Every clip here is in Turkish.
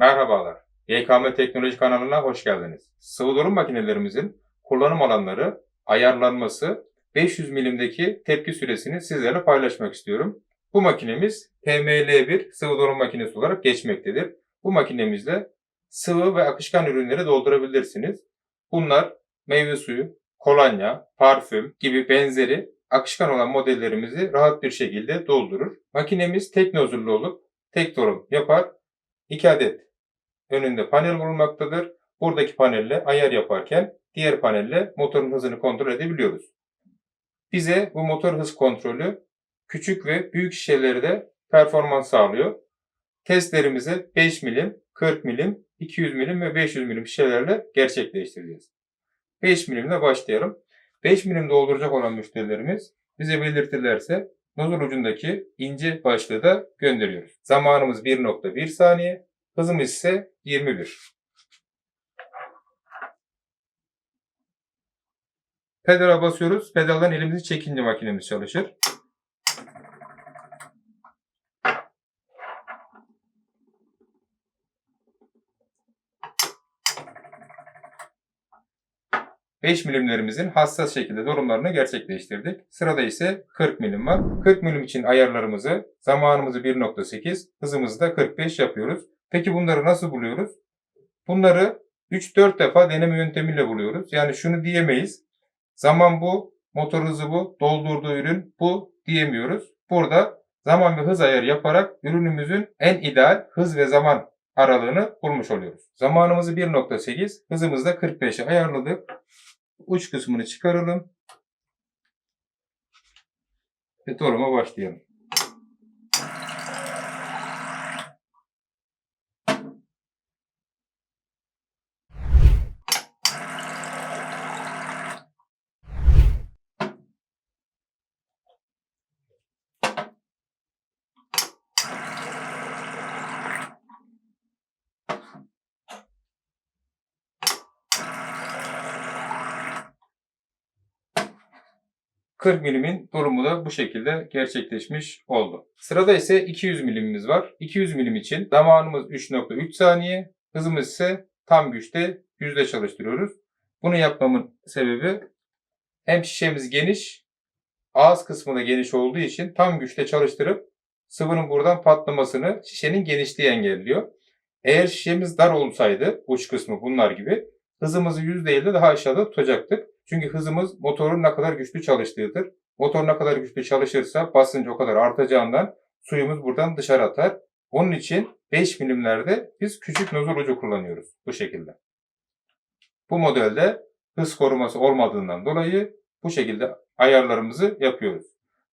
Merhabalar. YKM Teknoloji kanalına hoş geldiniz. Sıvı dolum makinelerimizin kullanım alanları, ayarlanması, 500 milimdeki tepki süresini sizlerle paylaşmak istiyorum. Bu makinemiz PML1 sıvı dolum makinesi olarak geçmektedir. Bu makinemizle sıvı ve akışkan ürünleri doldurabilirsiniz. Bunlar meyve suyu, kolonya, parfüm gibi benzeri akışkan olan modellerimizi rahat bir şekilde doldurur. Makinemiz tek nozullu olup tek dolum yapar. 2 adet önünde panel bulunmaktadır. Buradaki panelle ayar yaparken diğer panelle motorun hızını kontrol edebiliyoruz. Bize bu motor hız kontrolü küçük ve büyük şişelerde performans sağlıyor. Testlerimizi 5 milim, 40 milim, 200 milim ve 500 milim şişelerle gerçekleştireceğiz. 5 milimle başlayalım. 5 milim dolduracak olan müşterilerimiz bize belirtirlerse nozul ucundaki ince başlığı da gönderiyoruz. Zamanımız 1.1 saniye, hızımız ise 21. Pedala basıyoruz. Pedaldan elimizi çekince makinemiz çalışır. ...5 milimlerimizin hassas şekilde dolumlarını gerçekleştirdik. Sırada ise 40 milim var. 40 milim için ayarlarımızı, zamanımızı 1.8, hızımızı da 45 yapıyoruz. Peki bunları nasıl buluyoruz? Bunları 3-4 defa deneme yöntemiyle buluyoruz. Yani şunu diyemeyiz. Zaman bu, motor hızı bu, doldurduğu ürün bu diyemiyoruz. Burada zaman ve hız ayarı yaparak ürünümüzün en ideal hız ve zaman aralığını bulmuş oluyoruz. Zamanımızı 1.8, hızımızı da 45'e ayarladık. Uç kısmını çıkaralım. Ve doluma başlayalım. ...40 milimin dolumu da bu şekilde gerçekleşmiş oldu. Sırada ise 200 milimimiz var. 200 milim için zamanımız 3.3 saniye, hızımız ise tam güçte yüzde çalıştırıyoruz. Bunu yapmamın sebebi hem şişemiz geniş, ağız kısmı da geniş olduğu için tam güçte çalıştırıp sıvının buradan patlamasını şişenin genişliği engelliyor. Eğer şişemiz dar olsaydı uç kısmı bunlar gibi hızımızı yüz değil de daha aşağıda tutacaktık. Çünkü hızımız motorun ne kadar güçlü çalıştığıdır. Motor ne kadar güçlü çalışırsa basınç o kadar artacağından suyumuz buradan dışarı atar. Onun için 5 milimlerde biz küçük nozul ucu kullanıyoruz bu şekilde. Bu modelde hız koruması olmadığından dolayı bu şekilde ayarlarımızı yapıyoruz.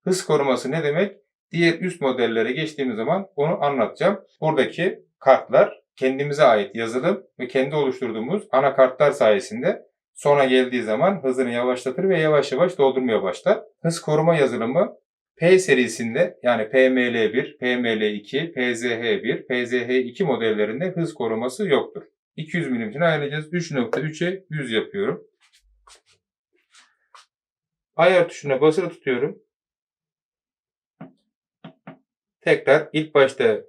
Hız koruması ne demek? Diğer üst modellere geçtiğimiz zaman onu anlatacağım. Buradaki kartlar kendimize ait yazılım ve kendi oluşturduğumuz anakartlar sayesinde sona geldiği zaman hızını yavaşlatır ve yavaş yavaş doldurmaya başlar. Hız koruma yazılımı P serisinde yani PML1, PML2, PZH1, PZH2 modellerinde hız koruması yoktur. 200 milim için ayarlayacağız. 3.3'e 100 yapıyorum. Ayar tuşuna basılı tutuyorum. Tekrar ilk başta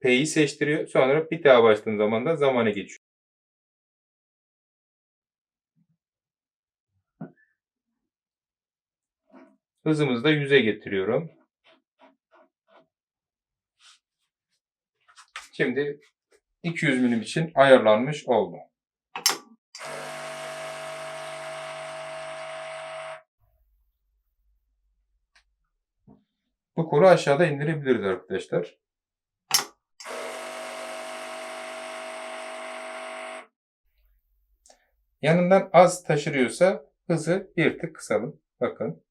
P'yi seçtiriyor. Sonra bir daha bastığım zaman da zamana geçiyor. Hızımızı da 100'e getiriyorum. Şimdi 200 milim için ayarlanmış oldu. Bu kolu aşağıda indirebiliriz arkadaşlar. Yanından az taşırıyorsa hızı bir tık kısalım. Bakın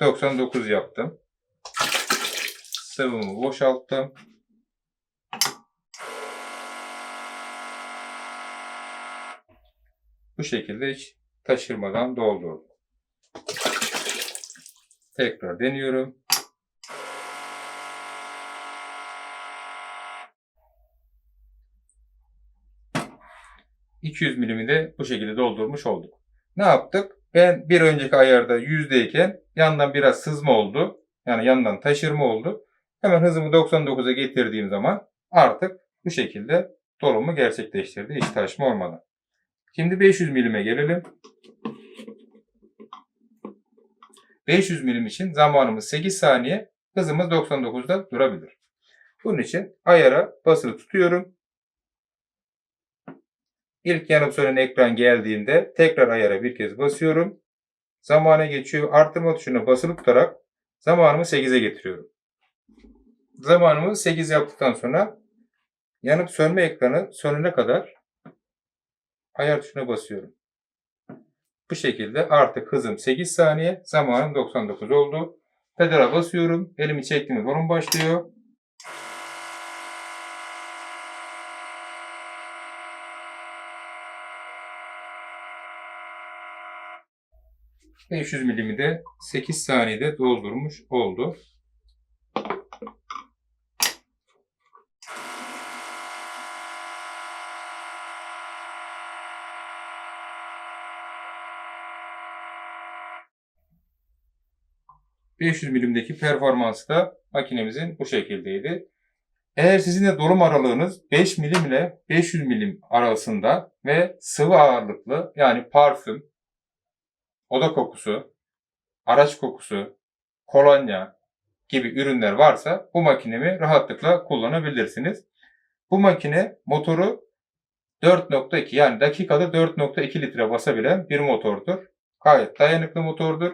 99 yaptım. Sıvımı boşalttım. Bu şekilde hiç taşırmadan doldurdum. Tekrar deniyorum. ...200 milimi de bu şekilde doldurmuş olduk. Ne yaptık? Ben bir önceki ayarda yüzdeyken yandan biraz sızma oldu. Yani yandan taşırma oldu. Hemen hızımı 99'a getirdiğim zaman artık bu şekilde dolumu gerçekleştirdi. Hiç taşma olmadan. Şimdi 500 milime gelelim. 500 milim için zamanımız 8 saniye, hızımız 99'da durabilir. Bunun için ayara basılı tutuyorum. İlk yanıp sönen ekran geldiğinde tekrar ayara bir kez basıyorum. Zamana geçiyor. Artırma tuşuna basılı tutarak zamanımı 8'e getiriyorum. Zamanımı 8 yaptıktan sonra yanıp sönme ekranı sönene kadar ayar tuşuna basıyorum. Bu şekilde artık hızım 8 saniye, zamanım 99 oldu. Pedala basıyorum. Elimi çektiğimde volüm başlıyor. ...500 milimi de 8 saniyede doldurmuş oldu. ...500 milimdeki performansı da makinemizin bu şekildeydi. Eğer sizin de dolum aralığınız 5 milim ile 500 milim arasında ve sıvı ağırlıklı yani parfüm, oda kokusu, araç kokusu, kolonya gibi ürünler varsa bu makinemi rahatlıkla kullanabilirsiniz. Bu makine motoru 4.2 yani dakikada 4.2 litre basabilen bir motordur. Gayet dayanıklı motordur.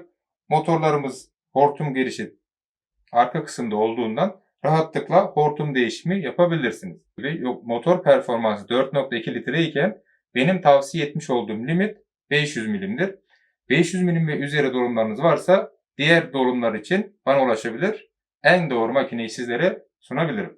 Motorlarımız hortum girişi arka kısımda olduğundan rahatlıkla hortum değişimi yapabilirsiniz. Motor performansı 4.2 litre iken benim tavsiye etmiş olduğum limit 500 milimdir. 500 milim ve üzeri dolumlarınız varsa diğer dolumlar için bana ulaşabilir. En doğru makineyi sizlere sunabilirim.